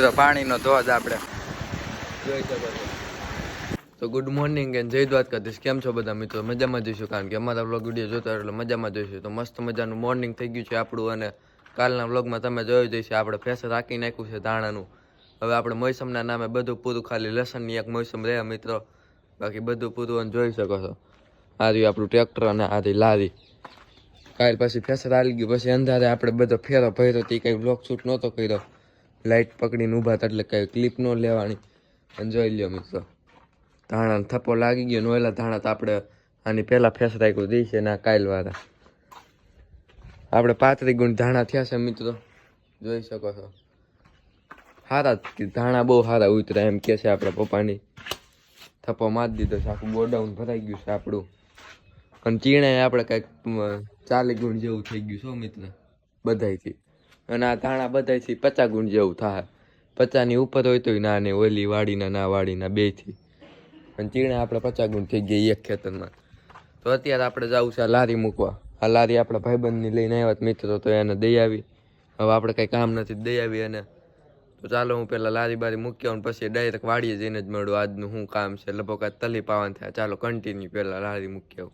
તો પાણીનો ધોધ આપણે. જોઈ શકો તો ગુડ મોર્નિંગ એન્ડ જય દ્વારકાધીશ. કેમ છો બધા મિત્રો? મજામાં જઈશું કારણ કે અમારા વ્લોગ વીડિયો જોતા એટલે મજામાં જોઈશું તો મસ્ત મજાનું મોર્નિંગ થઈ ગયું છે આપણું અને કાલના વ્લોગમાં તમે જોઈ જઈશું આપણે ફેસ રાખી નાખ્યું છે ધાણાનું. હવે આપણે મોસમના નામે બધું પૂરું ખાલી લસણની એક મોસમ રહે મિત્રો. બાકી બધું પૂરું અને જોઈ શકો છો. આ રહ્યું આપણું ટ્રેક્ટર અને આ રહી લારી. કાલ પછી ફેસર આવી ગયું. પછી અંધારે આપણે બધો ફેરો ભર્યો તે કંઈ બ્લોક શૂટ નહોતો કર્યો. લાઇટ પકડીને ઊભા હતા એટલે કંઈ ક્લિપ ન લેવાની. અને જોઈ લ્યો મિત્રો ધાણા થપ્પો લાગી ગયો નોયેલા ધાણા તો આપણે આની પહેલાં ફેસ રાખ્યું દઈશે ને આ કાયલવાળા. આપણે પાંત્રીસ ગુણ ધાણા થયા છે મિત્રો, જોઈ શકો છો. સારા ધાણા બહુ સારા ઉતરા એમ કે છે આપણા પપ્પાની. થપ્પો મારી દીધો છે, આખું ગોડાઉન ભરાઈ ગયું છે આપણું. અને ચીણે આપણે કંઈક ચાલી ગુણ જેવું થઈ ગયું છો મિત્ર, બધાયથી. અને આ ધાણા બધાયથી પચા ગુણ જેવું થાય. પચાની ઉપર હોય તોય ના ને ઓલી વાડીના, ના વાડીના બેથી અને ચીણા આપણે પચા ગુણ થઈ ગઈ એક ખેતરમાં. તો અત્યારે આપણે જવું છે આ લારી મૂકવા. આ લારી આપણા ભાઈબંધની લઈને આવ્યા મિત્રો, તો એને દઈ આવી. હવે આપણે કંઈ કામ નથી દઈ આવી અને તો ચાલો હું પહેલાં લારી બારી મૂક્યો અને પછી ડાયરેક્ટ વાડીએ જઈને જ મળું. આજનું શું કામ છે? લગભગ તલી પાવાનું થયા. ચાલો કન્ટિન્યુ પહેલાં લારી મૂકી આવું.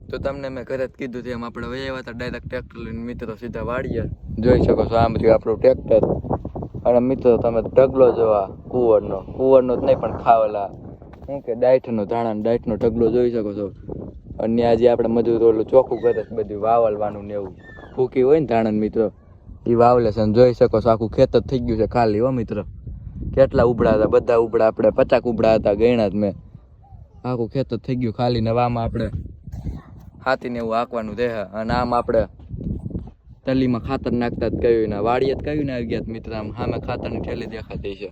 તો તમને મેં ઘરે જ કીધું તેમ આપણે આવ્યા હતા ડાયરેક્ટ ટ્રેક્ટર લઈને. મિત્રો સીધા વાળીએ જોઈ શકો છો આમ રહ્યું આપણું ટ્રેક્ટર અને મિત્રો તમે ઢગલો જોવા કુંવરનો. કુંવરનો જ નહીં પણ ખાવેલા. શું કે ડાયટનો ધાણા ડાયટનો ઢગલો જોઈ શકો છો. અને આજે આપણે મજૂર ઓલું ચોખ્ખું કરે છે બધું વાવલવાનું ને એવું. ફૂકી હોય ને ધાણા મિત્રો. એ વાવલે છે અને જોઈ શકો છો આખું ખેતર થઈ ગયું છે ખાલી હો મિત્રો. કેટલા ઉબડા હતા, બધા ઉબડા આપણે પચાક ઉબડા હતા ગયણા જ મેં. આખું ખેતર થઈ ગયું ખાલી ને વામાં આપણે હાથીને એવું હાંકવાનું દેહ અને આમ આપણે તલીમાં ખાતર નાખતા જ કહ્યું ને વાડીએ જ કહ્યું આવી ગયા મિત્ર, આમ સામે ખાતરની થેલી દેખાતી છે.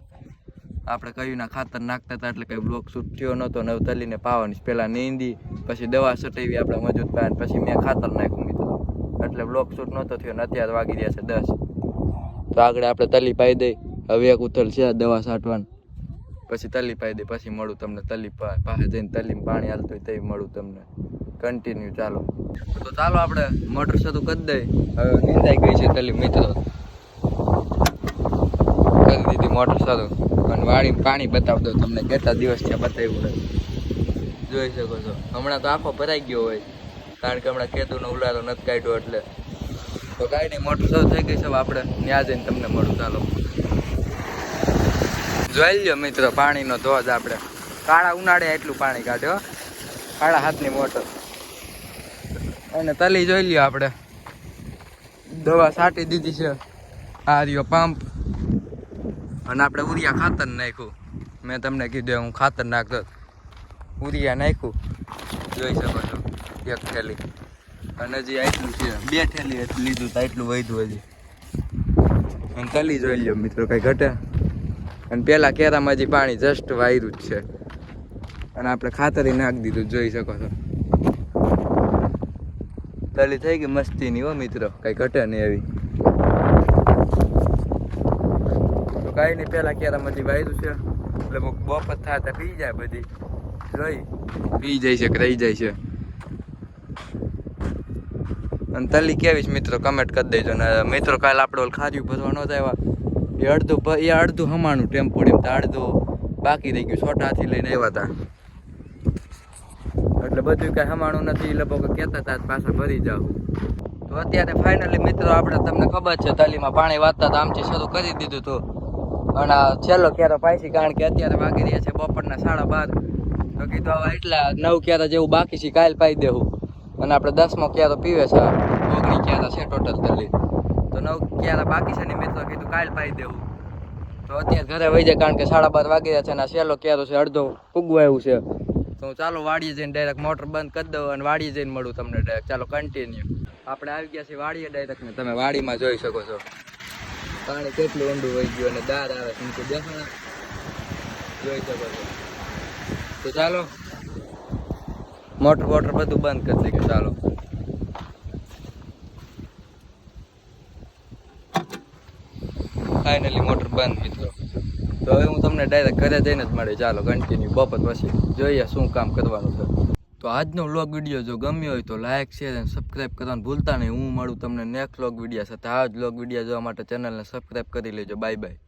આપણે કહ્યું ના ખાતર નાખતા હતા એટલે કંઈ બ્લોક શૂટ થયો નહોતો ને હવે તલીને પાવાની પહેલાં નીંદી, પછી દવા છટાવી આપણે મજૂત પાયા પછી મેં ખાતર નાખ્યું મિત્રો. એટલે બ્લોક શૂટ નહોતો થયો ને અત્યારે વાગી રહ્યા છે દસ. તો આગળ આપણે તલી પાઈ દઈ. હવે એક ઉથલ છે દવા છાંટવાનું પછી તલી પાઈ દઈ, પછી મળું તમને તલી પાસે જઈને તલીમાં પાણી હાલતું હોય તે મળું તમને. કન્ટિન્યુ ચાલો. તો ચાલો આપણે મોટર શરૂ કરી દઈ હવે નિંદાઈ ગઈ છે તલી મિત્રો. કરી દીધી મોટર શરૂ અને વાળી પાણી બતાવી દઉં તમને કેટલા દિવસ છે બતાવ્યું હોય. જોઈ શકો છો. હમણાં તો આખો ભરાઈ ગયો હોય. કારણ કે હમણાં ખેતુનો ઉલારો નથી કાઢ્યો એટલે. તો કાંઈ નહીં મોટર શરૂ થઈ ગઈ છે આપણે ત્યાં જઈને તમને મળું. ચાલો. જોઈ લ્યો મિત્રો, પાણીનો ધોધ આપણે. કાળા ઉનાળે એટલું પાણી કાઢ્યો કાળા હાથની મોટર. અને તલી જોઈ લ્યો આપણે. દવા છાંટી દીધી છે. આ રહ્યો પંપ અને આપણે ઉરિયા ખાતર નાખ્યું. મેં તમને કીધું હું ખાતર નાખતો ઉરિયા નાખ્યું. જોઈ શકો છો, એક થેલી. અને હજી આટલું છે, બે થેલી લીધું તો એટલું વધ્યું હજી. અને તલી જોઈ લ્યો, મિત્રો, કંઈ ઘટે. અને પેલા કેરામાં હજી પાણી જસ્ટ વાયરું જ છે. અને આપણે ખાતરી નાખી દીધું, જોઈ શકો છો. તલી થઈ ગઈ મસ્તીની હો મિત્રો, કઈ ઘટે નહીં એવી તો કાંઈ નહીં, પેલા કેરામાંથી વાયરું છે. એટલે બહુ બપત થાય તો પી જાય બધી. રહી પી જાય છે રહી જાય છે. અને તલી કેવી છે મિત્રો કમેન્ટ કરી દેજો. ને મિત્રો, કાલ આપણે ઓલ ખાર્યું ભરવા ન આવ્યા એ અડધું એ અડધું હમાણું ટેમ્પોડીમ તો અડધું બાકી રહી ગયું, છોટાથી લઈને આવ્યા હતા. એટલે બધું કાંઈ હમાણું નથી એ લોકો કહેતા હતા પાછા ભરી જાવ તો અત્યારે ફાઇનલી મિત્રો આપણે તમને ખબર છે, તલીમાં પાણી વાતતા તો આમથી શરૂ કરી દીધું હતું અને છેલ્લો ક્યારો પાછી કારણ કે અત્યારે વાગી રહ્યા છે બપોરના સાડા બાર. તો કીધું હવે એટલા નવ ક્યારે જેવું બાકી છે કાલ પાઈ દેવું અને આપણે દસમો ક્યારો પીવે છે, ઓગણી ક્યારે છે ટોટલ તલી તો નવ ક્યારે બાકી છે ને મિત્રો, કીધું કાલ પાઈ દેવું તો અત્યારે ઘરે વહી જાય, કારણ કે સાડા બાર વાગી રહ્યા છે અને છેલ્લો ક્યારો છે, અડધો એવું છે. તો હું ચાલો વાડીએ જઈને ડાયરેક્ટ મોટર બંધ કરી દઉં અને વાડીએ જઈને મળું તમને ડાયરેક્ટ ચાલો કન્ટિન્યુ આપણે આવી ગયા છીએ વાડીએ ડાયરેક્ટ ને. તમે વાડીમાં જોઈ શકો છો. પાણી કેટલું ઊંડું વહી ગયું અને દાર આવે નીચે દેખાણા જોઈ શકો છો. તો ચાલો. મોટર વોટર બધું બંધ કરી દઈએ. ચાલો. ફાઇનલી મોટર બંધ મિત્રો તો હવે હું તમને ડાયરેક્ટ ઘરે જઈને જ મળે ચાલો કન્ટિન્યુ બપોર પછી જોઈએ શું કામ કરવાનું છે. તો આજનો વ્લોગ વીડિયો જો ગમ્યો હોય તો લાઇક શેર અને સબસ્ક્રાઇબ કરવાનું ભૂલતા નહીં. હું મળું તમને નેક્સ્ટ વ્લોગ વીડિયો સાથે. આ જ વ્લોગ વીડિયો જોવા માટે ચેનલને સબસ્ક્રાઇબ કરી લેજો. Bye bye